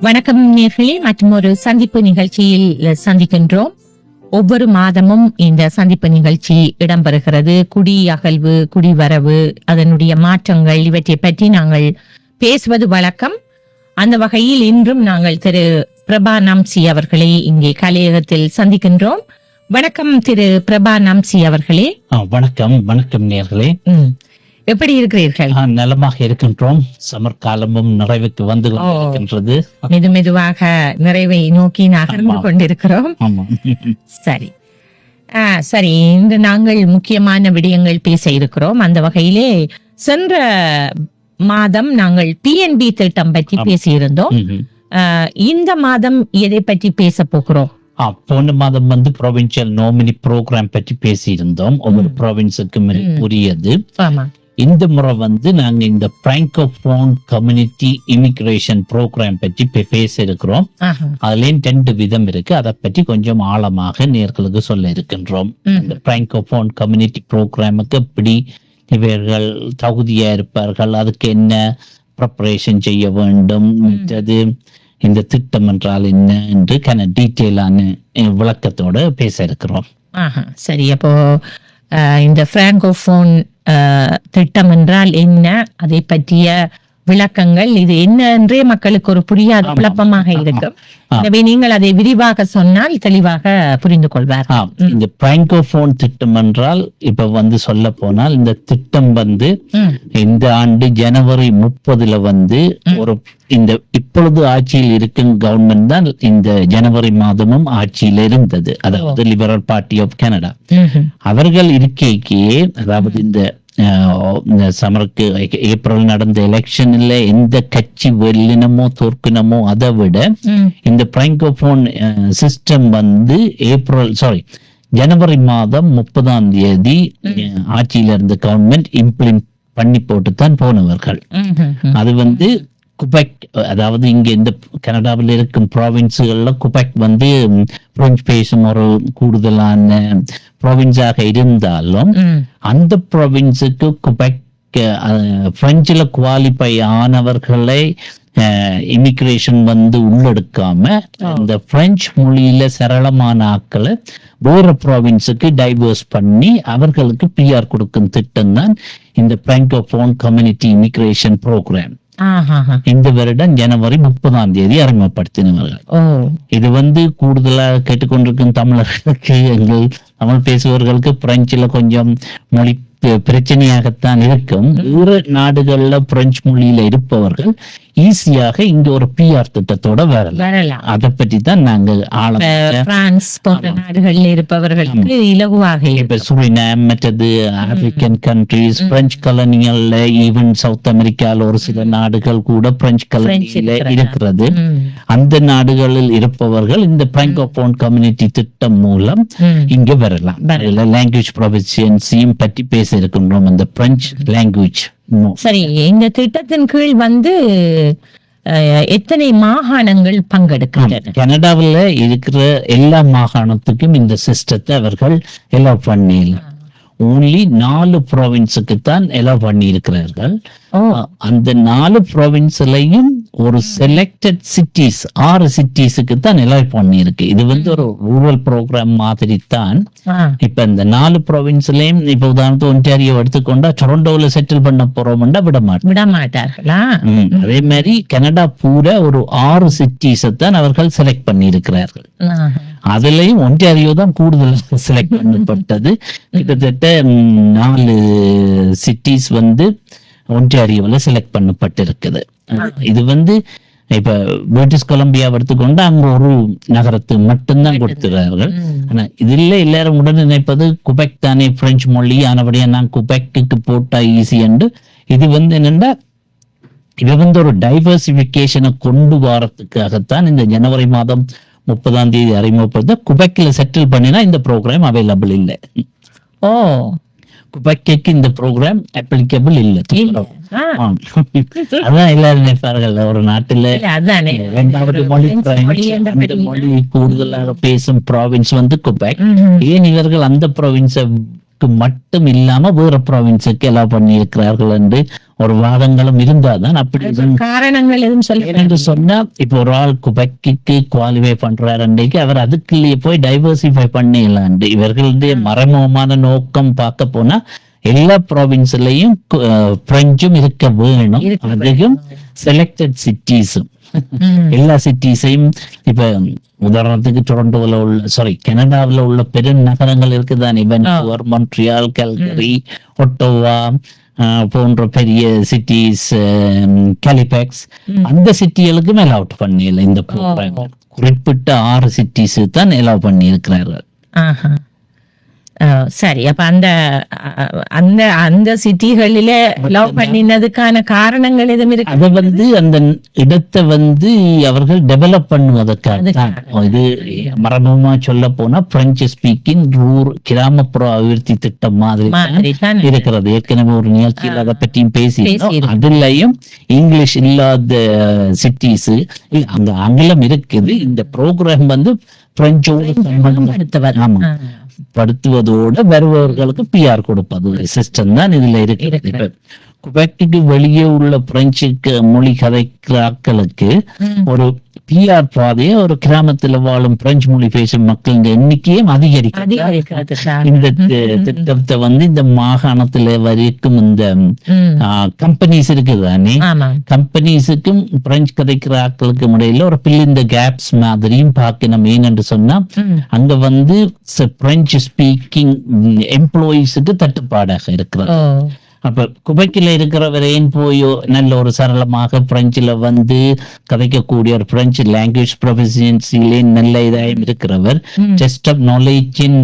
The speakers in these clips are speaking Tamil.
வணக்கம் நேர்களே மற்றும் ஒரு சந்திப்பு நிகழ்ச்சியில் சந்திக்கின்றோம். ஒவ்வொரு மாதமும் இந்த சந்திப்பு நிகழ்ச்சி இடம்பெறுகிறது. குடி அகழ்வு குடிவரவு அதனுடைய மாற்றங்கள் இவற்றை பற்றி நாங்கள் பேசுவது வழக்கம். அந்த வகையில் இன்றும் நாங்கள் திரு பிரபா நாம்சி அவர்களை இங்கே கலையகத்தில் சந்திக்கின்றோம். வணக்கம் திரு பிரபா நாம்சி அவர்களே. வணக்கம் வணக்கம் நேர்களே. எப்படி இருக்கிறீர்கள்? நலமாக இருக்கின்றோம். சமர் காலமும் நிறைவுக்கு வந்து கொண்டிருக்கின்றது. மெது மெதுவாக நிறைவை நோக்கி நகர்ந்து. கொண்டிருக்கிறோம். சரி. சரி. இன்று நாங்கள் முக்கியமான விடயங்கள் பேச இருக்கிறோம். அந்த வகையிலே சென்ற மாதம் நாங்கள் பிஎன்பி திட்டம் பற்றி பேசியிருந்தோம். இந்த மாதம் எதை பற்றி பேச போகிறோம்? போன மாதம் வந்து ப்ரொவின்சியல் நோமினி ப்ரோக்ராம் பற்றி பேசியிருந்தோம். ஒவ்வொரு ப்ரொவின்ஸுக்கும் உரியது. இந்த முறை வந்து நாங்க இந்த பிராங்கோபோன் கம்யூனிட்டி இமிகிரேஷன் ப்ரோக்ராம் பற்றி பேச இருக்கிறோம். அதுலயும் ரெண்டு விதம் இருக்கு. அதை பற்றி கொஞ்சம் ஆழமாக நேர்களுக்கு சொல்ல இருக்கின்றோம். இந்த பிராங்கோபோன் கம்யூனிட்டி ப்ரோக்ராமுக்கு எப்படி இவர்கள் தகுதியா இருப்பார்கள் அதுக்கு என்ன ப்ரிப்பரேஷன் செய்ய வேண்டும் மற்றது இந்த திட்டம் என்றால் என்ன என்று கன டீட்டெயிலான விளக்கத்தோட பேச இருக்கிறோம். சரி அப்போ இந்த பிராங்கோபோன் திட்டம் என்றால் என்ன? அதை பற்றிய விளக்கங்கள். இது என்ன என்றே மக்களுக்கு ஒரு புரியாத குழப்பமாக இருக்கும். எனவே நீங்கள் அதை விரிவாக சொன்னால் தெளிவாக புரிந்து கொள்வார் இந்த பிராங்கோபோன் திட்டம் என்றால் இப்ப வந்து சொல்ல போனால் இந்த திட்டம் வந்து. இந்த ஆண்டு ஜனவரி முப்பதுல வந்து ஒரு இந்த இப்பொழுது ஆட்சியில் இருக்கும் கவர்மெண்ட் தான் இந்த ஜனவரி மாதமும் ஆட்சியில் இருந்தது அதாவது லிபரல் பார்ட்டி ஆஃப் கனடா. அவர்கள் இருக்கைக்கே அதாவது இந்த சமருக்கு ஏப்ரல் நடந்த எலெக்ஷன்ல எந்த கட்சி வெல்லினமோ தோற்கினமோ அதை விட. இந்த பிராங்கோபோன் சிஸ்டம் வந்து ஏப்ரல் சாரி ஜனவரி மாதம் முப்பதாம் தேதி ஆட்சியில இருந்த கவர்மெண்ட் இம்ப்ளிமெண்ட் பண்ணி போட்டு தான் போனவர்கள். அது வந்து குபெக் அதாவது இங்க இந்த கனடாவில் இருக்கும் ப்ராவின்ஸுகள்ல குபெக் வந்து பிரெஞ்சு பேசும் ஒரு கூடுதலான ப்ராவின்ஸாக இருந்தாலும். அந்த ப்ராவின்ஸுக்கு குபெக் பிரெஞ்சில் குவாலிஃபை ஆனவர்களை இமிகிரேஷன் வந்து உள்ளெடுக்காம இந்த பிரெஞ்சு மொழியில சரளமான ஆட்களை வேற ப்ராவின்ஸுக்கு டைவர்ஸ் பண்ணி அவர்களுக்கு பிஆர் கொடுக்கும் திட்டம் தான் இந்த பிராங்கோபோன் கம்யூனிட்டி இமிகிரேஷன் ப்ரோக்ராம். இந்த வருடம் ஜனவரி முப்பதாம் தேதி அறிமுகப்படுத்தினவர்கள். இது வந்து கூடுதலாக கேட்டுக்கொண்டிருக்கும் தமிழர்களுக்கு எங்கள் தமிழ் பேசுபவர்களுக்கு பிரெஞ்சுல கொஞ்சம் மொழி பிரச்சனையாகத்தான் இருக்கும். வேறு நாடுகள்ல பிரெஞ்சு மொழியில இருப்பவர்கள் ஈஸியாக இங்க ஒரு பிஆர் திட்டத்தோட வரலாம். அதை பற்றி தான் நாங்க ஆழம் இப்ப பிரான்ஸ் போன்ற நாடுகளில் இருப்பவர்களுக்கு இலகுவாக இருக்கும். இப்ப சுரினாம் மற்றது ஆப்பிரிக்கன் கண்ட்ரிஸ் பிரெஞ்சு கலனியல்ல ஈவன் சவுத் அமெரிக்கால ஒரு சில நாடுகள் கூட பிரெஞ்சு கலனியில இருக்கிறது. அந்த நாடுகளில் இருப்பவர்கள் இந்த பிராங்கோபோன் கம்யூனிட்டி திட்டம் மூலம். இங்க வரலாம். லாங்குவேஜ் ப்ரொவிஷியன்சியும் பற்றி பேச இருக்கின்றோம். அந்த பிரெஞ்சு லாங்குவேஜ் சரி இந்த திட்டத்தின் கீழ் வந்து எத்தனை மாகாணங்கள் பங்கெடுக்கின்றன கனடாவில் இருக்கிற எல்லா மாகாணத்துக்கும் இந்த சிஸ்டத்தை அவர்கள் எலோ பண்ணல ஓன்லி நாலு ப்ராவின்ஸுக்கு தான் எலோ பண்ணி இருக்கிறார்கள் அந்த நாலு ப்ராவின்ஸ்லயும் ஒரு செலக்டட் சிட்டிஸ் ஆறு சிட்டிஸுக்கு தான் எலோ பண்ணியிருக்கு. இது வந்து ஒரு ரூரல் ப்ரோக்ராம் மாதிரி தான். இப்ப இந்த நாலு ப்ராவின்ஸ்லயும் இப்ப உதாரணத்துக்கு ஒன்டாரியோ எடுத்துக்கொண்டா டொரண்டோவில் செட்டில் பண்ண போறோம்னா விட மாட்டோம் விட மாட்டார்களா அதே மாதிரி கனடா பூரா ஒரு ஆறு சிட்டிஸை தான் அவர்கள் செலக்ட் பண்ணி இருக்கிறார்கள் ஆஹா. அதுலயும் ஒன்டாரியோ தான் கூடுதல் செலக்ட் பண்ணப்பட்டது. கிட்டத்தட்ட நாலு சிட்டிஸ் வந்து ஒன்டாரியோவில் செலக்ட் பண்ணப்பட்டிருக்குது. இது வந்து இப்ப பிரிட்டிஷ் கொலம்பியா எடுத்துக்கொண்டு அங்க ஒரு நகரத்து மட்டும்தான் கொடுத்துறார்கள் ஆனா இதுல எல்லாரும் உடன் நினைப்பது குபெக் தானே பிரெஞ்சு மொழி ஆனபடியா நான் குபெக்கு போட்டா ஈஸி என்று. இது வந்து என்னன்னா இது வந்து ஒரு டைவர்சிபிகேஷனை கொண்டு வரத்துக்காகத்தான் இந்த ஜனவரி மாதம் முப்பதாம் தேதி அறிமுகப்படுத்த குபெக்கில் செட்டில் பண்ணினா இந்த ப்ரோக்ராம் அவைலபிள் இல்லை. ஓ. குபெக்கு இந்த ப்ரோக்ராம் அப்ளிகபிள் இல்லை. அதான் எல்லாரும் நினைப்பார்கள். ஒரு நாட்டுல இரண்டாவது மொழி மொழி கூடுதலாக பேசும் ப்ராவின்ஸ் வந்து குபெக். ஏன் இவர்கள் அந்த ப்ராவின்ஸை மட்டும் இல்லாம வேற ப்ராவின்ஸுக்கு எல்லாம் பண்ணி இருக்கிறார்கள் என்று ஒரு வாதங்களும் இருந்தாதான் அப்படி காரணங்கள் எதுவும் சொல்ல என்று சொன்னா இப்போ ஒரு ஆள் குபைக்கு குவாலிஃபை பண்றாரு அன்றைக்கு அவர் அதுக்குள்ளேயே போய் டைவர்சிஃபை பண்ணிடலாம் இவர்களுடைய மறைமுகமான நோக்கம் பார்க்க போனா எல்லா ப்ராவின்ஸ்லயும் பிரெஞ்சும் இருக்க வேணும். அதுக்கும் செலக்டட் சிட்டிஸும். எல்லா சிட்டிஸையும் இப்ப உதாரணத்துக்கு டொரண்டோல உள்ள சாரி கனடாவில் உள்ள பெரும் நகரங்கள் இருக்குதானே? வென்கூவர் மொன்ட்ரியால் கல்கரி ஒட்டோவா போன்ற பெரிய சிட்டிஸ் கலிபெக்ஸ் அந்த சிட்டிகளுக்கும் அலவுட் பண்ணல இந்த குறிப்பிட்ட ஆறு சிட்டிஸ் தான் அலோவ் பண்ணி இருக்கிறார்கள் சரி அப்ப அந்த அந்த அந்த சிட்டிகளில லவ் பண்ணினதுக்கான காரணங்கள் எதுவும் இருக்கு? அத வந்து அந்த இடத்தை வந்து அவர்கள் டெவலப் பண்ணுவதற்காக இது மரபமா சொல்ல போனா பிரெஞ்சு ஸ்பீக்கிங் ரூர் கிராமப்புற அபிவிருத்தி திட்டம் மாதிரி இருக்கிறது. ஏற்கனவே ஒரு நிகழ்ச்சியில் அதை பற்றியும் பேசி. அதுலயும் இங்கிலீஷ் இல்லாத சிட்டிஸ் அங்க ஆங்கிலம் இருக்குது. இந்த ப்ரோக்ராம் வந்து பிரெஞ்சோடு ஆமா. படுத்துவதோட வருபவர்களுக்கு பிஆர் கொடுப்பது. சிஸ்டம் தான் இதுல இருக்கு இப்ப குபெக்கு வெளியே உள்ள பிரெஞ்சுக்கு மொழி கதைக்கிற ஆட்களுக்கு ஒரு பிஆர் பாதையை ஒரு கிராமத்துல வாழும் பிரெஞ்சு மொழி பேசும் மக்களின் எண்ணிக்கையும் அதிகரிக்கும் அதிகரிக்கிறதுக்காக இந்த திட்டத்தை வந்து இந்த மாகாணத்துல வரைக்கும் இந்த. கம்பெனிஸ் இருக்குதானே ஆமா. கம்பெனிஸுக்கும் பிரெஞ்சு கதைக்கிற ஆட்களுக்கும் இடையில ஒரு பில் இந்த கேப்ஸ் மாதிரியும் பார்க்கணும் ஏனென்று சொன்னா. அங்க வந்து பிரெஞ்சு ஸ்பீக்கிங் எம்ப்ளாயிஸுக்கு தட்டுப்பாடாக இருக்கிறது. அப்ப குபைக்கில் இருக்கிறவரையும் போய் நல்ல ஒரு சரளமாக பிரெஞ்சுல வந்து கதைக்கக்கூடிய ஒரு பிரெஞ்சு லாங்குவேஜ் ப்ரொஃபஷன்சிலே நல்ல இதாயும் இருக்கிறவர். ஜஸ்ட் ஆஃப் நாலேஜின்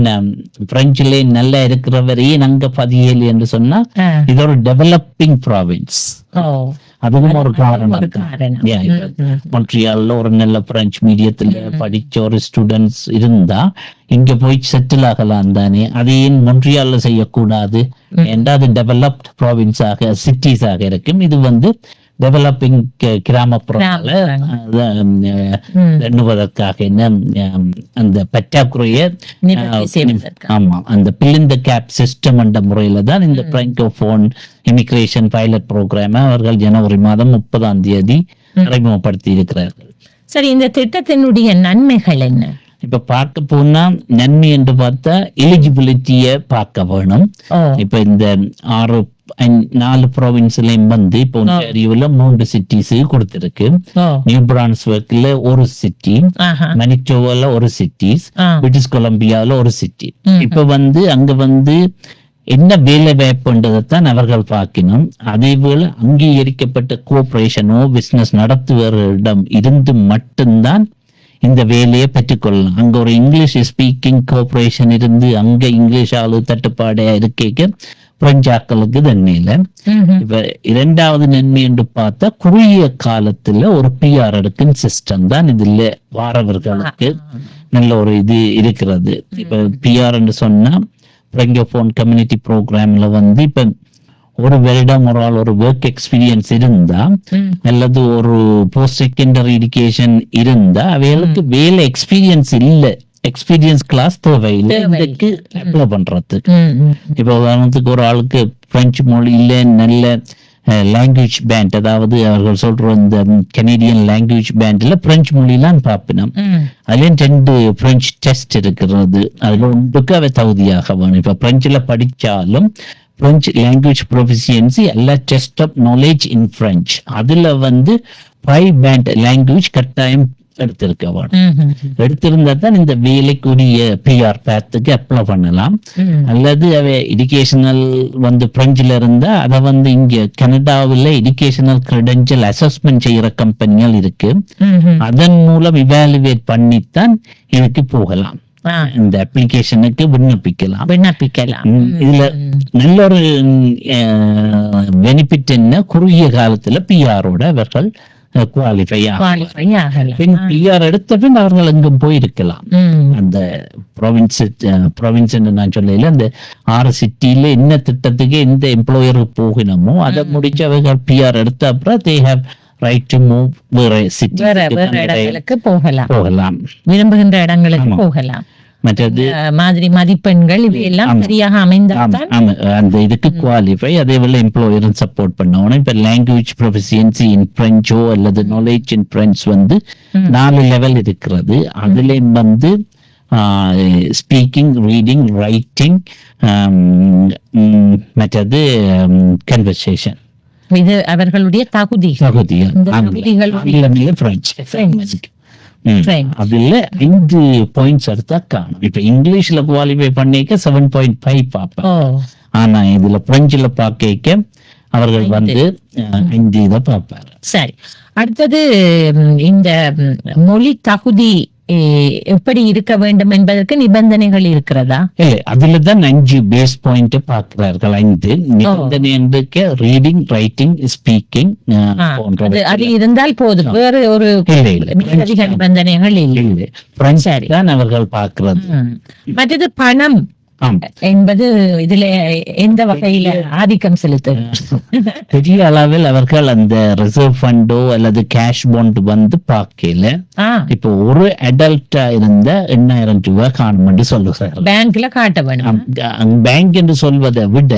பிரெஞ்சிலே நல்லா இருக்கிறவரையும் அங்க பதியல் என்று சொன்னா. இது ஒரு டெவலப்பிங் ப்ராவின்ஸ் அதுவும் ஒரு காரணம் மொன்ட்ரியால்ல ஒரு நல்ல பிரெஞ்சு மீடியத்துல படிச்ச ஒரு ஸ்டூடெண்ட்ஸ் இருந்தா இங்க போய் செட்டில் ஆகலாம் தானே அதை ஏன் மொன்ட்ரியால்ல செய்யக்கூடாது ஏன்டா அது டெவலப்ட் ப்ராவின்ஸ் ஆக சிட்டிஸ் ஆக இருக்கும் இது வந்து டெவலப்பிங் கிராமப்புறங்கள. எண்ணுவதற்காக என்ன அந்த பற்றாக்குறைய. ஆமா அந்த பில் கேப் சிஸ்டம் என்ற முறையில தான் இந்த பிராங்கோபோன் இமிகிரேஷன் பைலட் ப்ரோக்ராம அவர்கள் ஜனவரி மாதம் முப்பதாம் தேதி அறிமுகப்படுத்தி இருக்கிறார்கள். சரி இந்த திட்டத்தினுடைய நன்மைகள் என்ன? இப்ப பார்க்க போனா நன்மை என்று பார்த்தா எலிஜிபிலிட்டிய பார்க்க வேணும். இப்ப இந்த ஆறு நாலு ப்ராவின்ஸ்லயும் வந்து இப்போ ஒன்டாரியோல மூன்று சிட்டிஸ் கொடுத்திருக்கு. நியூ பிரான்ஸ்வர்க்ல ஒரு சிட்டி மனிட்டோவால ஒரு சிட்டிஸ். பிரிட்டிஷ் கொலம்பியால ஒரு சிட்டி இப்ப வந்து அங்க வந்து என்ன வேலை வாய்ப்புன்றதைத்தான் அவர்கள் பார்க்கணும். அதே போல அங்கீகரிக்கப்பட்ட கோஆபரேஷனோ பிசினஸ் நடத்துவரிடம் இருந்து மட்டும்தான் இந்த வேலையை பெற்றுக்கொள்ளலாம். அங்க ஒரு இங்கிலீஷ் ஸ்பீக்கிங் கோஆபரேஷன் இருந்து அங்க இங்கிலீஷ் ஆளு தட்டுப்பாடா இருக்க பிரெஞ்சாக்களுக்கு தண்ணியில ம்ஹும். இப்ப இரண்டாவது நன்மை என்று பார்த்தா குறுகிய காலத்துல ஒரு பிஆர் எடுக்கும் சிஸ்டம் தான் இதுல வாரவர்களுக்கு நல்ல ஒரு இது இருக்கிறது. இப்ப பிஆர் என்று சொன்னா பிரெங்கோபோன் கம்யூனிட்டி ப்ரோக்ராம்ல வந்து இப்ப ஒரு வருடம் ஒரு ஆள் ஒரு ஒர்க் எக்ஸ்பீரியன்ஸ் இருந்தா. அல்லது ஒரு போஸ்ட் செகண்டரி எஜுகேஷன் இருந்தா அவைகளுக்கு வேலை எக்ஸ்பீரியன்ஸ் இல்ல. எக்ஸ்பீரியன்ஸ் கிளாஸ் தேவையில்லை. இதுக்கு அப்ளை பண்றதுக்கு. இப்போ உதாரணத்துக்கு ஒரு ஆளுக்கு பிரெஞ்சு மொழியில நல்ல லாங்குவேஜ் பேண்ட் அதாவது அவர்கள் சொல்ற இந்த கனேடியன் லாங்குவேஜ் பேண்ட்ல பிரெஞ்சு மொழிலாம் பார்ப்பினோம். அதுலயும் ரெண்டு பிரெஞ்சு டெஸ்ட் இருக்கிறது. அதுல ஒன்றுக்கு அவை தகுதியாக வேணும். இப்ப பிரெஞ்சுல படிச்சாலும் பிரெஞ்சு லாங்குவேஜ் ப்ரொஃபிஷியன்சி எல்லா test of knowledge in French அதுல வந்து பை பேண்ட் லாங்குவேஜ் கட்டாயம் எடுத்திருக்க வேணும். எடுத்திருந்தா தான் இந்த வேலைக்குரிய பிஆர் பேத்துக்கு அப்ளை பண்ணலாம். அல்லது அவை எஜுகேஷனல் வந்து பிரெஞ்சில் இருந்தா அதை வந்து இங்க கனடாவில் எஜுகேஷனல் கிரெடென்ஷியல் அசஸ்மெண்ட் செய்யற கம்பெனிகள் இருக்கு. அதன் மூலம் இவாலுவேட் பண்ணித்தான் இதுக்கு போகலாம். இந்த அப்ளிகேஷனுக்கு விண்ணப்பிக்கலாம். விண்ணப்பிக்கலாம். இதுல நல்ல ஒரு பெனிஃபிட் என்ன? குறுகிய காலத்துல பிஆரோட அவர்கள் குவாலிஃபை குவாலிஃபை ஆகலாம் பின் பிஆர் எடுத்த பின் அவர்கள் எங்கும் போயிருக்கலாம். அந்த ப்ரொவின்ஸ் ப்ரொவின்ஸ் நான் சொல்லல அந்த ஆறு சிட்டில என்ன திட்டத்துக்கு எந்த எம்ப்ளாயருக்கு போகணுமோ அதை முடிச்சு அவங்க பிஆர் எடுத்த அப்புறம் they have right to move வேற சிட்டி போகலாம். போகலாம். விரும்புகின்ற இடங்களுக்கு போகலாம். மற்றது மாதிரி மதிப்பெண்கள் இவையெல்லாம். சரியாக அமைந்தால்தான் அந்த இதுக்கு குவாலிஃபை அதே போல எம்ப்ளாயரும் சப்போர்ட் பண்ணணும். இப்ப லாங்குவேஜ் ப்ரொஃபிஷியன்சி இன் பிரெஞ்சோ அல்லது நாலேஜ் இன் பிரெஞ்ச் வந்து. நாலு லெவல் இருக்கிறது. அதுலயும் வந்து ஸ்பீக்கிங் ரீடிங் ரைட்டிங் மற்றது கன்வர்சேஷன் இது அவர்களுடைய இந்த ஆங்கிலம். தகுதிகள் பிரெஞ்சு ம். French. அதுல ஐந்து பாயிண்ட்ஸ் எடுத்தா காணும். இப்ப இங்கிலீஷ்ல குவாலிஃபை பண்ணிக்க செவன் பாயிண்ட் ஃபைவ் பார்ப்பேன். ஆனா இதுல பிரெஞ்சுல பார்க்க அவர்கள் வந்து ஐந்து இதை பார்ப்பாரு. சரி. அடுத்தது இந்த மொழி தகுதி எப்படி இருக்க வேண்டும் என்பதற்கு நிபந்தனைகள் இருக்கிறதா? இல்ல அதுல தான் அஞ்சு பேஸ் பாயிண்ட் பார்க்கிறார்கள். ஐந்து நிபந்தனை இருக்க ரீடிங் ரைட்டிங் ஸ்பீக்கிங் அது இருந்தால் போதும். வேறு ஒரு நிபந்தனைகள் இல்லை. தான் அவர்கள் பார்க்கிறது. மற்றது பணம். என்பது இதுல எந்த வகையில ஆதிக்கம் செலுத்துது? பெரிய அளவில் அவர்கள் அந்த ரிசர்வ் ஃபண்டோ அல்லது கேஷ் பாண்ட் வந்து பார்க்கல இப்போ ஒரு அடல்ட்டா இருந்த எண்ணாயிரம் ரூபாய் காணும்னு சொல்லுகிறார்கள். பேங்க்ல காட்ட வேணும். பேங்க் என்று சொல்வதை விட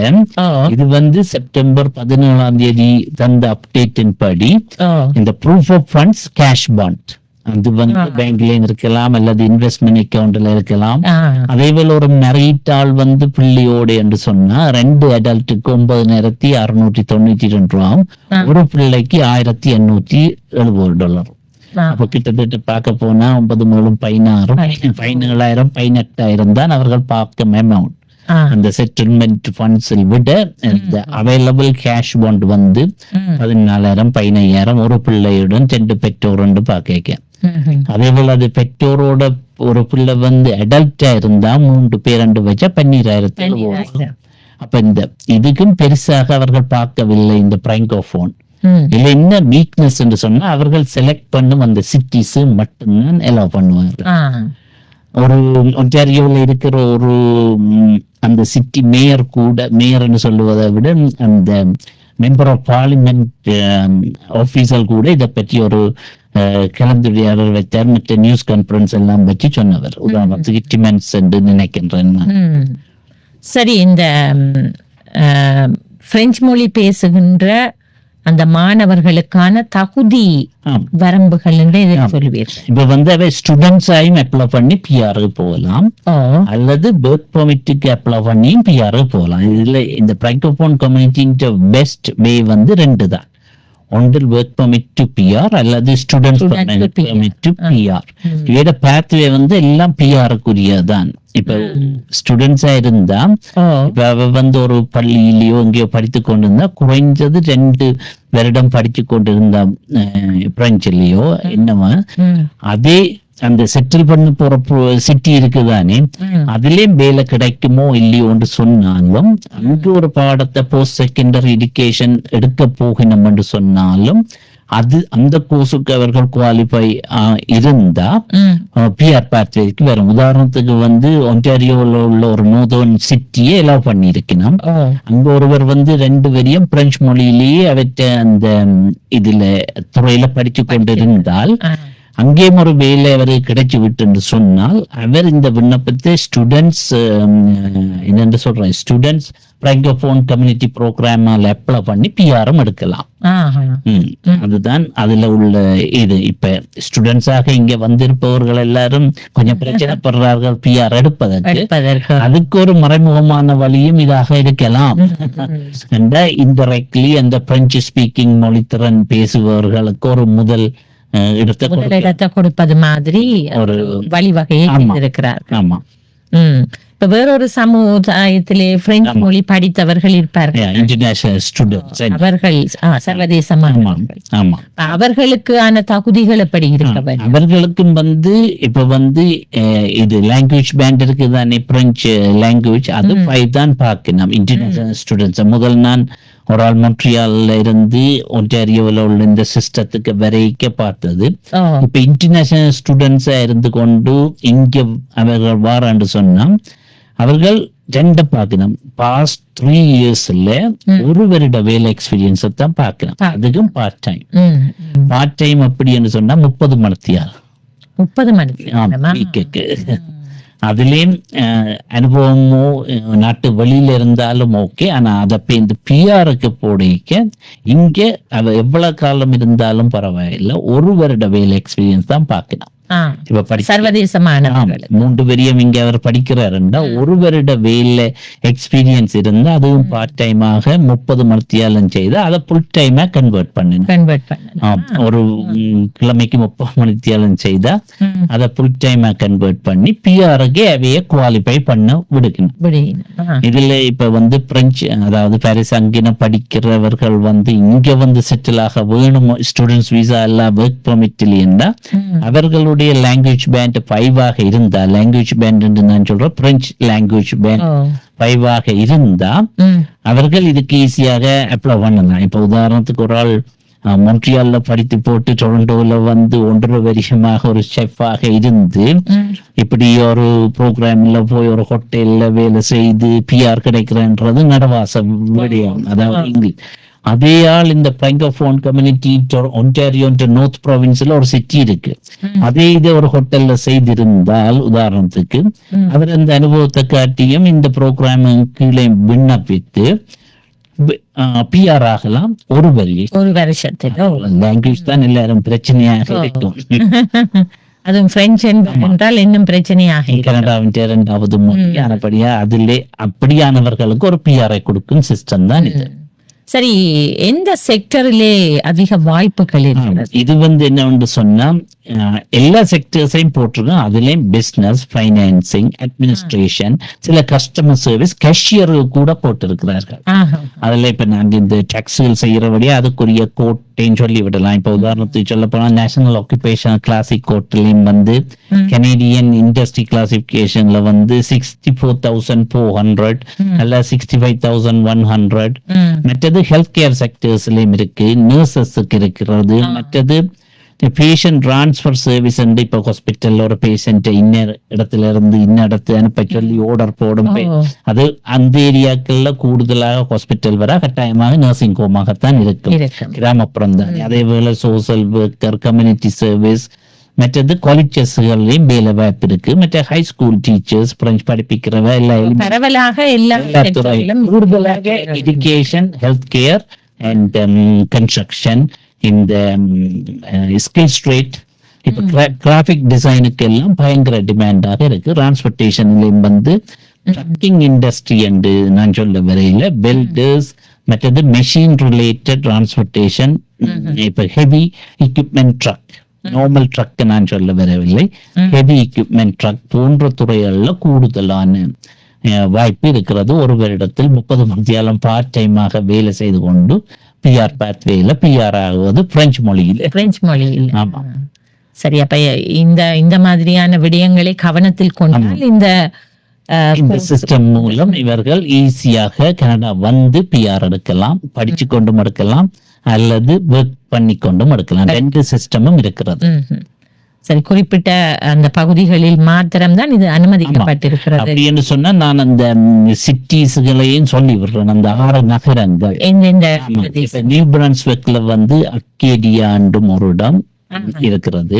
இது வந்து செப்டம்பர் பதினேழாம் தேதி தந்த அப்டேட்டின் படி இந்த proof of funds cash bond அது வந்து பேங்க்லயும் இருக்கலாம் அல்லது இன்வெஸ்ட்மெண்ட் அக்கவுண்ட்ல இருக்கலாம் அதே போல ஒரு மெரிட்டால் வந்து பிள்ளையோடு என்று சொன்னா ரெண்டு அடல்ட்டுக்கு ஒன்பதாயிரத்தி அறுநூற்றி தொண்ணூத்தி ரெண்டு ரூபாயும் ஆ. ஒரு பிள்ளைக்கு ஆயிரத்தி எண்ணூத்தி எழுபது டாலர். அப்ப கிட்டத்தட்ட பார்க்க போனா ஒன்பது மூலம் பதினாறும் பதினேழாயிரம் பதினெட்டாயிரம் தான் அவர்கள் பார்க்க அமௌண்ட் அந்த செட்டில்மெண்ட் ஃபண்ட்ஸில் விட இந்த அவைலபிள் கேஷ் பாண்ட் வந்து. பதினாலாயிரம் பதினையாயிரம் ஒரு பிள்ளையுடன் ரெண்டு பெற்றோருன்னு பார்க்க. அதே போல அது பெற்றோரோட ஒரு பிள்ளை வந்து அடல்ட்டா இருந்தா மூன்று பேர் ரெண்டு வச்சா பன்னீராயிரத்தி பன்னிரண்டாயிரம். அப்ப இந்த இதுக்கும் பெருசாக அவர்கள் பார்க்கவில்லை இந்த பிராங்கோபோன். இதுல என்ன வீக்னஸ் என்று சொன்னா அவர்கள் செலக்ட் பண்ணும் அந்த சிட்டிஸ் மட்டும்தான் எலோ பண்ணுவாங்க ஒரு ஒன்டாரியோவில் இருக்கிற ஒரு அந்த சிட்டி மேயர் கூட மேயர்னு சொல்லுவதை விட அந்த மெம்பர் ஆஃப் பார்லிமெண்ட் ஆபீசர் கூட இதை பற்றி ஒரு கலந்துரையாடல் வைத்தார் மற்ற நியூஸ் கான்பரன்ஸ் எல்லாம் வச்சு சொன்னவர் உதாரணத்துக்கு டிமென்ஸ் என்று நினைக்கின்றேன். சரி இந்த பிரெஞ்சு மொழி பேசுகின்ற அந்த மாணவர்களுக்கான தகுதி. வரம்புகள் சொல்லுவீர்கள் இப்ப வந்து அவை ஸ்டூடெண்ட்ஸாயும் அப்ளை பண்ணி பிஆருக்கு போகலாம் அல்லது ஒர்க் பெர்மிட்டுக்கு அப்ளை பண்ணியும் பிஆருக்கு போகலாம் இதுல இந்த பிராங்கோபோன் கம்யூனிட்டின் பெஸ்ட் வே வந்து ரெண்டு தான் ஒன்றில் ஒர்க் பெர்மிட் டு பிஆர் அல்லது ஸ்டூடெண்ட். பெர்மிட் டு பிஆர் இதோட பேத்வே வந்து எல்லாம் பிஆருக்குரியதான் இப்ப ஸ்டூடெண்ட்ஸா இருந்தா இப்ப அவ வந்து ஒரு பள்ளியிலயோ எங்கேயோ படித்து கொண்டிருந்தா குறைஞ்சது ரெண்டு வருடம் படிச்சு கொண்டிருந்தா பிரெஞ்சுலயோ என்னவா ம். அதே அந்த செட்டில் பண்ண போற சிட்டி இருக்குதானே ம். அதுலயும் வேலை கிடைக்குமோ இல்லையோன்னு சொன்னாலும் அங்கு ஒரு பாடத்தை போஸ்ட் செகண்டரி எஜுகேஷன் எடுக்க போகணும் என்று சொன்னாலும் அது அந்த கோர்ஸுக்கு அவர்கள் குவாலிஃபை இருந்தா. பிஆர் பாத்வேக்கு வரும் உதாரணத்துக்கு வந்து ஒன்டாரியோவில் உள்ள ஒரு நோதர்ன் சிட்டியை எலவ் பண்ணியிருக்கணும் ஓ அங்க ஒருவர் வந்து ரெண்டு வரியும் பிரெஞ்சு மொழியிலேயே அவற்றை அந்த இதுல துறையில படிச்சு கொண்டிருந்தால். அங்கேயும் ஒரு வேலை அவருக்கு கிடைச்சு விட்டு என்று சொன்னால் அவர் இந்த விண்ணப்பத்தை ஸ்டூடெண்ட்ஸ் என்னென்று சொல்றேன் ஸ்டூடெண்ட்ஸ் பிராங்கோபோன் கம்யூனிட்டி ப்ரோக்ராமால் அப்ளை பண்ணி பிஆரும் எடுக்கலாம். அதுதான் அதுல உள்ள இது. இப்ப ஸ்டூடெண்ட்ஸாக இங்க வந்திருப்பவர்கள் எல்லாரும் கொஞ்சம் பிரச்சனைப்படுறார்கள் பிஆர் எடுப்பதற்கு. அதுக்கு ஒரு மறைமுகமான வழியும் இதாக இருக்கலாம். என்ற இன்டெரக்ட்லி அந்த பிரெஞ்சு ஸ்பீக்கிங் மொழித்திறன் பேசுபவர்களுக்கு ஒரு முதல் இடத்தை முதலிடத்தை கொடுப்பது மாதிரி ஒரு வழிவகையை ஆமா. செய்திருக்கிறார் ஆமா. ம். இப்ப வேறொரு சமுதாயத்திலே பிரெஞ்சு மொழி படித்தவர்கள் இருப்பார்கள். இன்டர்நேஷனல் ஸ்டூடெண்ட்ஸ் அவர்கள் ஆ, சர்வதேச ஆமா. மாணவர்கள். ஆமா. அவர்களுக்கான தகுதிகள் எப்படி இருக்க வேண்டும்? அவர்களுக்கும் வந்து இப்ப வந்து இது லாங்குவேஜ் பேண்ட் இருக்குதானே பிரெஞ்சு லாங்குவேஜ் அது ஃபைவ் தான் பார்க்கணும். இன்டர்நேஷனல் ஸ்டூடெண்ட்ஸ் முதல் நான் ஒரு ஆள் மொன்ட்ரியால்ல இருந்து ஒன்டாரியோவில் உள்ள இந்த சிஸ்டத்துக்கு வரைக்க பார்த்தது. இப்ப இன்டர்நேஷனல் ஸ்டூடெண்ட்ஸா இருந்து கொண்டு இங்க அவர்கள் வாரான்னு சொன்னா அவர்கள் ரெண்ட பார்க்கணும். பாஸ்ட் த்ரீ இயர்ஸ்ல ஒரு வருட வேலை எக்ஸ்பீரியன்ஸ் தான் பார்க்கணும். அதுக்கும் பார்ட் டைம். பார்ட் டைம் அப்படின்னு சொன்னா முப்பது மணத்தியால் முப்பது மணி நேரமா? வீக்குக்கு அதுலேயும் அனுபவமோ நாட்டு வெளியில இருந்தாலும் ஓகே. ஆனா அதை போய் இந்த பிஆருக்கு போடிக்க இங்க அவ எவ்வளவு காலம் இருந்தாலும் பரவாயில்லை. ஒரு வருட வேலை எக்ஸ்பீரியன்ஸ் தான் பார்க்கணும். இப்ப படி சர்வதேசமானவர்கள் மூன்று பெரியம் இங்க அவர் படிக்கிறாருன்னா ஒரு வருட வேலை எக்ஸ்பீரியன்ஸ் இருந்தா அதுவும் பார்ட் டைமாக முப்பது மணித்தியாலம் செய்து அதை ஃபுல் டைமா கன்வெர்ட் ஆம், ஒரு கிழமைக்கு முப்பது மணித்தியாலம் செய்தா அதை ஃபுல் டைமா கன்வெர்ட் பண்ணி பிஆருக்கு அவைய குவாலிஃபை பண்ண விடுக்கணும். இதுல இப்ப வந்து பிரெஞ்சு அதாவது பாரிஸ் அங்கின படிக்கிறவர்கள் வந்து இங்க வந்து செட்டில் ஆக வேணும் ஸ்டூடெண்ட்ஸ் விசா எல்லாம் ஒர்க் பெர்மிட் இல்லையா ம், அவர்களுடைய லாங்குவேஜ் பேண்ட் ஃபைவாக இருந்தா லாங்குவேஜ் பேண்ட் நான் சொல்றேன் பிரெஞ்சு லாங்குவேஜ் பேண்ட் ஃபைவாக இருந்தா அவர்கள் இதுக்கு ஈஸியாக அப்ளை பண்ணலாம். இப்ப உதாரணத்துக்கு ஒரு ஆள் மொன்ட்ரியால்ல படித்து போட்டு டொரண்டோல வந்து ஒன்றரை வருஷமாக ஒரு செஃப்பாக இருந்து இப்படி ஒரு ப்ரோக்ராம்ல போய் ஒரு ஹோட்டல்ல வேலை செய்து பிஆர் கிடைக்கிறன்றது நடவாச விடயம். அதாவது இங்கிலீஷ். அதே ஆள் இந்த பிராங்கோபோன் கம்யூனிட்டி ஒன்டாரியோ நோர்த் ப்ராவின்ஸ்ல ஒரு சிட்டி இருக்கு. அதே இதை ஒரு ஹோட்டல்ல செய்திருந்தால் உதாரணத்துக்கு. அவர் அந்த அனுபவத்தை காட்டியும் இந்த ப்ரோக்ராம் கீழே விண்ணப்பித்து பிஆர் ஆகலாம். ஒரு வரி ஒரு வருஷத்தில். ஓ. லாங்குவேஜ் தான் எல்லாரும் பிரச்சனையாக இருக்கும். அதுவும் பிரெஞ்சு என்றால் இன்னும் பிரச்சனையாக. கனடாவின் இரண்டாவது மொழி. ஆனபடியா அதிலே அப்படியானவர்களுக்கு ஒரு பிஆர்ஐ கொடுக்கும் சிஸ்டம் தான் இது. சரி எந்த செக்டரிலே அதிக வாய்ப்புகள் இது வந்து என்னவென்று சொன்னா எல்லா செக்டர்ஸையும் போட்டிருக்கோம். அதுலயும் பிசினஸ் ஃபைனான்சிங் அட்மினிஸ்ட்ரேஷன் சில கஸ்டமர் சர்வீஸ் கேஷியர் கூட போட்டிருக்கிறார்கள். அதுல இப்ப நாங்க இந்த டாக்ஸுகள் செய்யறபடியே அதுக்குரிய கோட்டைன்னு சொல்லி விடலாம் இப்ப உதாரணத்துக்கு சொல்ல போனா நேஷனல் ஆக்குபேஷன் கிளாசிக் கோட்லயும் வந்து கனேடியன் இண்டஸ்ட்ரி கிளாசிபிகேஷன்ல வந்து sixty four thousand four hundred அல்ல sixty five thousand one hundred ம், மற்றது ஹெல்த் கேர் செக்டர்ஸ்லயும் இருக்கு நர்சஸுக்கு இருக்கிறது மற்றது பேஷண்ட் டிரான்ஸ்ஃபர் சர்வீஸ் இப்போ ஹாஸ்பிட்டல்ல ஒரு பேஷண்ட் இன்ன இடத்துல இருந்து இன்ன இடத்து அனுப்ப சொல்லி ஆர்டர் போடும். அது அந்த ஏரியாக்கள்ல கூடுதலாக ஹாஸ்பிட்டல் வர கட்டாயமாக நர்சிங் ஹோமாகத்தான் இருக்கும். கிராமப்புறம் தான் அதே போல சோசியல் ஒர்க்கர் கம்யூனிட்டி சர்வீஸ் மற்றது காலேஜஸ்கள்லயும் வேலை வாய்ப்பு இருக்கு. மற்ற ஹை ஸ்கூல் டீச்சர்ஸ் பிரெஞ்சு படிப்பிக்கிறவ எல்லா பரவலாக எல்லா எல்லா sector துறை லும் கூடுதலாக education health care and construction இந்த ஸ்கில் ஸ்ட்ரேட் இப்ப கிராஃபிக் டிசைனுக்கு எல்லாம் பயங்கர டிமாண்டாக இருக்கு. டிரான்ஸ்போர்டேஷன்லயும் வந்து ட்ரக்கிங் இண்டஸ்ட்ரி என்று நான் சொல்ல வரையில வெல்டர்ஸ் மற்றது மெஷின் ரிலேட்டட் டிரான்ஸ்போர்டேஷன் இப்ப heavy equipment truck normal truck நான் சொல்ல வரவில்லை. ஹெவி equipment ட்ரக் போன்ற துறைகள்ல கூடுதலான வாய்ப்பு இருக்கிறது. ஒரு வருடத்தில் முப்பது மத்தியாலம் பார்ட் டைமாக வேலை செய்து கொண்டு பிஆர் பாத்வேல பிஆர் ஆகுவது பிரெஞ்சு மொழியில். பிரெஞ்சு மொழியில். ஆமா. சரி அப்ப இந்த இந்த மாதிரியான விடயங்களை கவனத்தில் கொண்டால் இந்த இந்த சிஸ்டம் மூலம் இவர்கள் ஈஸியாக கனடா வந்து பிஆர் எடுக்கலாம் படிச்சு கொண்டும் எடுக்கலாம். அல்லது ஒர்க் பண்ணி கொண்டும் எடுக்கலாம் ரெண்டு சிஸ்டமும் இருக்கிறது. சரி குறிப்பிட்ட அந்த பகுதிகளில் மாத்திரம்தான் இது அனுமதிக்கப்பட்டிருக்கிறது. அப்படின்னு சொன்னா நான் அந்த சிட்டிஸ்களையும் சொல்லி விடுறேன் அந்த ஆறு நகரங்கள். நியூ பிரான்ஸ்விக்ல வந்து அக்கேடியாண்டும் ஒரு இடம். இருக்கிறது.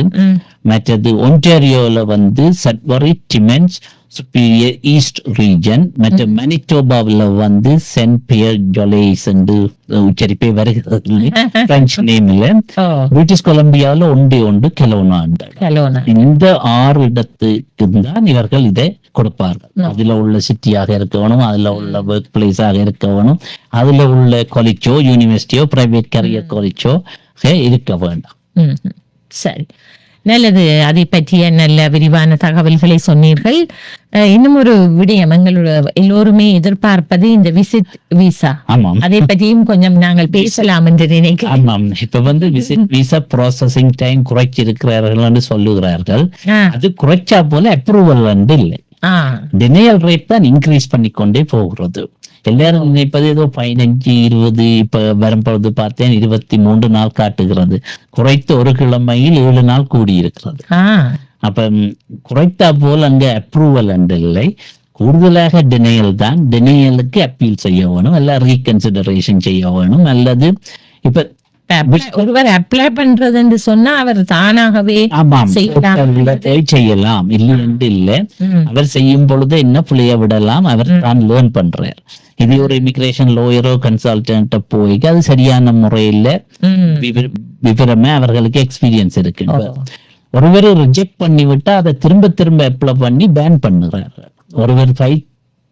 மற்றது ஒன்டாரியோல வந்து Sudbury Timmins Superior East region மற்ற மனிட்டோபாவில் வந்து சென்ட் பியர் ஜொலேஸ் என்று உச்சரிப்பே வருகிறது. பிரெஞ்சு நேம்ல. பிரிட்டிஷ் கொலம்பியாவில் ஒன்றே ஒன்று கெலோனாண்டு கலோனா. இந்த ஆறு இடத்துக்கு தான் இவர்கள் இதை கொடுப்பார்கள். அதுல உள்ள சிட்டியாக இருக்கணும் அதுல உள்ள ஒர்க் பிளேஸாக இருக்கணும் அதுல உள்ள காலேஜோ யூனிவர்சிட்டியோ பிரைவேட் கரியர் காலேஜோ இருக்க வேண்டாம். சரி. நல்லது. அதை பற்றிய நல்ல விரிவான தகவல்களை சொன்னீர்கள். இன்னும் ஒரு விடயம். எங்களோட எல்லோருமே எதிர்பார்ப்பது இந்த விசிட் விசா ஆமாம். அதை பற்றியும் கொஞ்சம் நாங்கள் பேசலாம் என்று நினைக்கிறேன். ஆமாம். இப்ப வந்து விசிட் விசா ப்ராசஸிங் டைம் குறைச்சி இருக்கிறார்கள் சொல்லுகிறார்கள். அது குறைச்சா போல அப்ரூவல் வந்து இல்லை. டினையல் ரேட் தான் இன்க்ரீஸ் பண்ணி கொண்டே போகிறது. எல்லாரும் நினைப்பது ஏதோ பதினஞ்சு இருபது இப்ப வரும்பொழுது பார்த்தேன் இருபத்தி மூன்று நாள் காட்டுகிறது. குறைத்த ஒரு கிழமையில் ஏழு நாள் கூடி இருக்கிறது ஆ, அப்ப குறைத்தா போல் அங்க அப்ரூவல் அண்டு இல்லை. கூடுதலாக டினையல் தான். டினையலுக்கு அப்பீல் செய்ய வேணும். அல்ல ரீகன்சிடரேஷன் செய்ய வேணும். அல்லது இப்ப ஒருவர் அப்ளை பண்றதுன்னு சொன்னா அவர் தானாகவே செய்யலாம். இல்லை என்று இல்லை. அவர் செய்யும் பொழுது என்ன புள்ளைய விடலாம்? அவர் தான் லேர்ன் பண்றார். இது ஒரு இமிகிரேஷன் லோயரோ கன்சல்டன்ட்ட போய் அது சரியான முறையில விவரமே அவர்களுக்கு எக்ஸ்பீரியன்ஸ் இருக்கு ஒருவர் ரிஜெக்ட் பண்ணி விட்டா அதை திரும்ப திரும்ப அப்ளை பண்ணி பேன் பண்ணுறாரு. ஒருவர் ஃபைவ்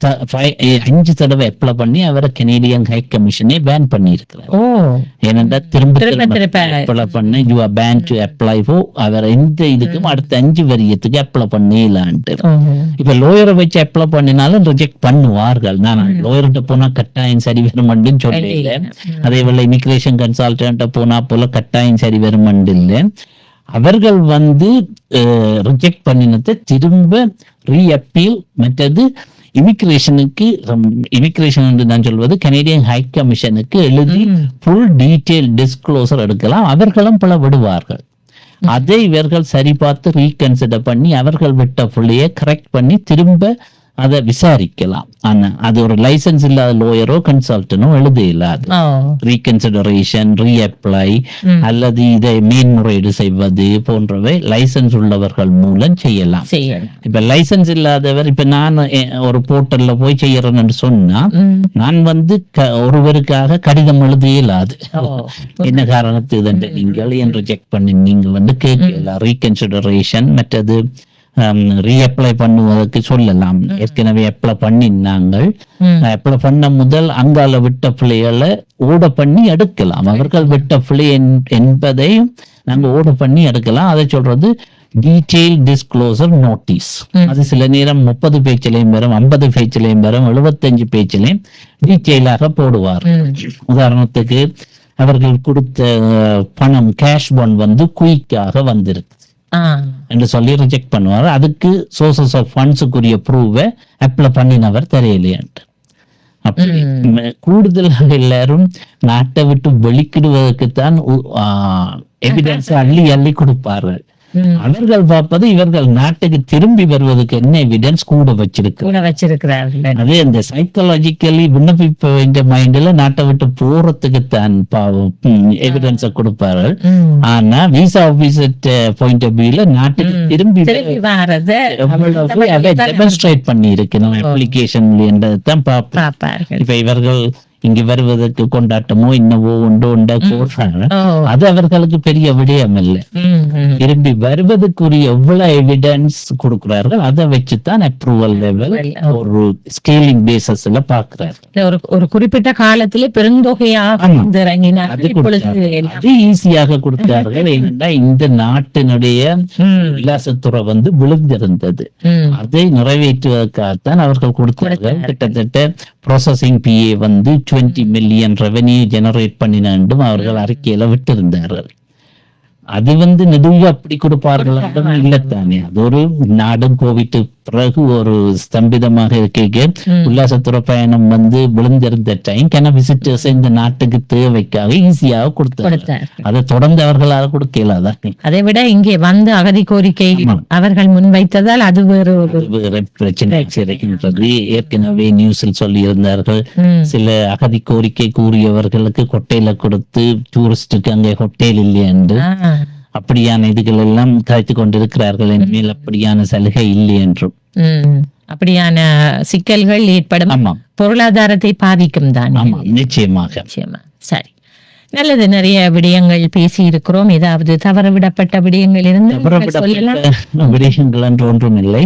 அஞ்சு தடவை அப்ளை பண்ணி அவரை கனேடியன் ஹை கமிஷனே பேன் பண்ணி இருக்கிறார் ஓ. ஏனென்றா திரும்ப திரும்ப அப்ளை பண்ண you are ban to apply for our எந்த இதுக்கும் அடுத்த அஞ்சு வரியத்துக்கு அப்ளை பண்ணிடலான்ட்டு ஓ. இப்ப லோயரை வச்சு அப்ளை பண்ணினாலும் ரிஜெக்ட் பண்ணுவார்கள். நான் லோயர்கிட்ட போனா கட்டாயம் சரி வருமெண்டுன்னு சொல்லல அதே போல இமிகிரேஷன் கன்சல்டன்ட்ட போனா போல கட்டாயம் சரி வருமெண்டு இல்லை. அவர்கள் வந்து ரிஜெக்ட் பண்ணினதை திரும்ப ரீஅப்பீல் மற்றது இமிகிரேஷனுக்கு இமிகிரேஷன் என்று நான் சொல்வது கனேடியன் ஹை கமிஷனுக்கு எழுதி ஃபுல் டீடைல் டிஸ்க்ளோசர் எடுக்கலாம். அவர்களும் பல விடுவார்கள். அதை இவர்கள் சரி பார்த்து ரீகன்சிடர் பண்ணி அவர்கள் விட்ட புள்ளைய கரெக்ட் பண்ணி திரும்ப அதை விசாரிக்கலாம். ஆனா அது ஒரு லைசன்ஸ் இல்லாத லோயரோ கன்சல்டனோ எழுத இல்லாது. ரீகன்சிடரேஷன் ரீஅப்ளை அல்லது இதை மேன்முறையீடு செய்வது போன்றவை லைசன்ஸ் உள்ளவர்கள் மூலம் செய்யலாம். இப்ப லைசன்ஸ் இல்லாதவர் இப்ப நான் ஒரு போர்ட்டல்ல போய் செய்யறேன்னு சொன்னா. நான் வந்து ஒருவருக்காக கடிதம் எழுத இயலாது ஓ. என்ன காரணத்து இதென்று நீங்கள் என் ரிஜெக்ட் பண்ணி நீங்க வந்து கேட்கலாம் ரீகன்சிடரேஷன் மற்றது ரீஅப்ளை பண்ணுவதற்கு சொல்லலாம். ஏற்கனவே அப்ளை பண்ணினாங்கள். அப்ளை பண்ண முதல் அங்கால விட்ட பிள்ளைகளை ஓட பண்ணி எடுக்கலாம். அவர்கள் விட்ட பிள்ளை என்- என்பதையும் நாங்க ஓட பண்ணி எடுக்கலாம். அதை சொல்றது டீடைல் டிஸ்க்ளோசர் நோட்டீஸ் அது சில நேரம் முப்பது பேச்சிலையும் வரும் ஐம்பது பேச்சிலையும் வரும் எழுபத்தஞ்சு பேச்சிலையும் டீட்டெயிலாக போடுவார். உதாரணத்துக்கு அவர்கள் கொடுத்த பணம் கேஷ் பாண்ட் வந்து குயிக்காக வந்திருக்கு. என்று சொல்லி ரிஜெக்ட் பண்ணுவார். அதுக்கு சோர்சஸ் ஆஃப் ஃபண்ட்ஸுக்குரிய ப்ரூவை அப்ளை பண்ணினவர் தெரியலையான்ட்டு. அப்படி கூடுதலாக எல்லாரும் நாட்டை விட்டு வெளிக்கிடுவதற்குத்தான் எவிடன்ஸ் அள்ளி அள்ளி கொடுப்பார்கள். அவர்கள் பார்ப்பது இவர்கள் நாட்டுக்கு திரும்பி வருவதற்கு என்ன எவிடன்ஸ் கூட வச்சிருக்கு. கூட வச்சிருக்கிறார்கள். அதே இந்த சைக்காலஜிக்கலி விண்ணப்பிப்ப வேண்டிய மைண்ட்ல நாட்டை விட்டு போறதுக்கு தான் பாவம். எவிடன்ஸ கொடுப்பார்கள். ஆனா விசா ஆபீசர் பாயிண்ட் ஆஃப் வியூல நாட்டுக்கு திரும்பி டெமான்ஸ்ட்ரேட் பண்ணி இருக்கணும் அப்ளிகேஷன்ல என்றதான் பார்ப்போம். பாப்பார்கள் இப்ப இவர்கள் இங்க வருவதற்கு கொண்டாட்டமோ இன்னவோ உண்டோ உண்டா போடுறாங்க அது அவர்களுக்கு பெரிய விடயம் இல்லை. திரும்பி வருவதற்குரிய எவ்வளவு எவிடன்ஸ் கொடுக்கிறார்கள் அதை வச்சுதான் அப்ரூவல் லெவல் ஒரு ஸ்கேலிங் பேசஸ்ல பாக்குறாரு ஒரு ஒரு குறிப்பிட்ட காலத்திலே பெருந்தொகையாக ஈஸியாக கொடுத்தார்கள். ஏனென்றா இந்த நாட்டினுடைய விலாசத்துறை வந்து விழுந்திருந்தது. அதை நிறைவேற்றுவதற்காகத்தான் அவர்கள் கொடுத்தார்கள். கிட்டத்தட்ட ப்ராசஸிங் பிஏ வந்து 20 மில்லியன் ரெவென்யூ ஜெனரேட் பண்ணினும் அவர்கள் அறிக்கையில விட்டிருந்தார்கள். அது வந்து நெடுங்க அப்படி கொடுப்பார்கள் இல்லத்தானே? அது ஒரு நாடும் கோவிட்டு பிறகு ஒரு ஸ்தம்பிதமாக இருக்க உல்லாசத்துறை பயணம் வந்து விழுந்திருந்த டைம் கன விசிட்டர்ஸ் இந்த நாட்டுக்கு தேவைக்காக ஈஸியாக கொடுத்தார் அதை தொடர்ந்து அவர்களால் கொடுக்க அதை விட இங்கே வந்து அகதி கோரிக்கை அவர்கள் முன்வைத்ததால் அது வேறு வேற பிரச்சனை இருக்கின்றது ஏற்கனவே நியூஸில் சொல்லி இருந்தார்கள் சில அகதி கோரிக்கை கூறியவர்களுக்கு கொட்டையில கொடுத்து டூரிஸ்டுக்கு அங்கே ஹோட்டல் இல்லை என்று. அப்படியான இதுகள் எல்லாம் கதைத்து கொண்டிருக்கிறார்கள் இனிமேல் அப்படியான சலுகை இல்லை என்றும். அப்படியான சிக்கல்கள் ஏற்படும். பொருளாதாரத்தை பாதிக்கும் தான். ஆமாம் நிச்சயமாக. நிச்சயமா. சரி. நல்லது. நிறைய விடயங்கள் பேசி இருக்கிறோம் ஏதாவது தவற விடப்பட்ட விடயங்கள் இருந்து தவறவிடப்பட்ட விடயங்கள் என்று ஒன்றும் இல்லை.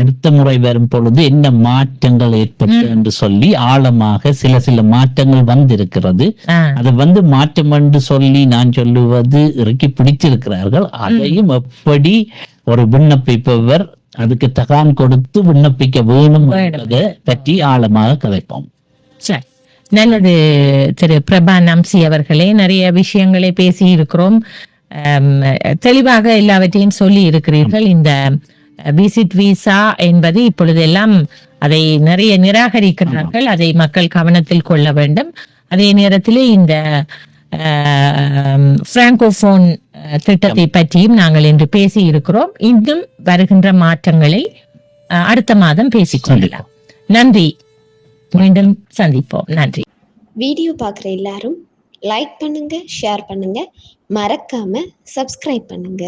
அடுத்த முறை வரும் பொழுது என்ன மாற்றங்கள் ஏற்பட்டு என்று சொல்லி ஆழமாக சில சில மாற்றங்கள் வந்திருக்கிறது. அது வந்து மாற்றம் என்று சொல்லி நான் சொல்லுவது இறக்கி பிடித்திருக்கிறார்கள். அதையும் எப்படி ஒரு விண்ணப்பிப்பவர் அதுக்கு தகான் கொடுத்து விண்ணப்பிக்க வேணும். என்பதை பற்றி ஆழமாக கதைப்போம். சரி. நல்லது திரு பிரபா நம்சி அவர்களே. நிறைய விஷயங்களை பேசி இருக்கிறோம் தெளிவாக எல்லாவற்றையும் சொல்லி இருக்கிறீர்கள். இந்த விசிட் விசா என்பது இப்பொழுதெல்லாம் அதை நிறைய நிராகரிக்கிறார்கள். அதை மக்கள் கவனத்தில் கொள்ள வேண்டும். அதே நேரத்திலே இந்த பிராங்கோபோன் திட்டத்தை பற்றியும் நாங்கள் இன்று பேசி இருக்கிறோம் இன்னும் வருகின்ற மாற்றங்களை அடுத்த மாதம் பேசிக்கொள்ளலாம். நன்றி. மீண்டும் சந்திப்போம். நன்றி. வீடியோ பார்க்குற எல்லாரும் லைக் பண்ணுங்க ஷேர் பண்ணுங்க. மறக்காம சப்ஸ்கிரைப் பண்ணுங்க.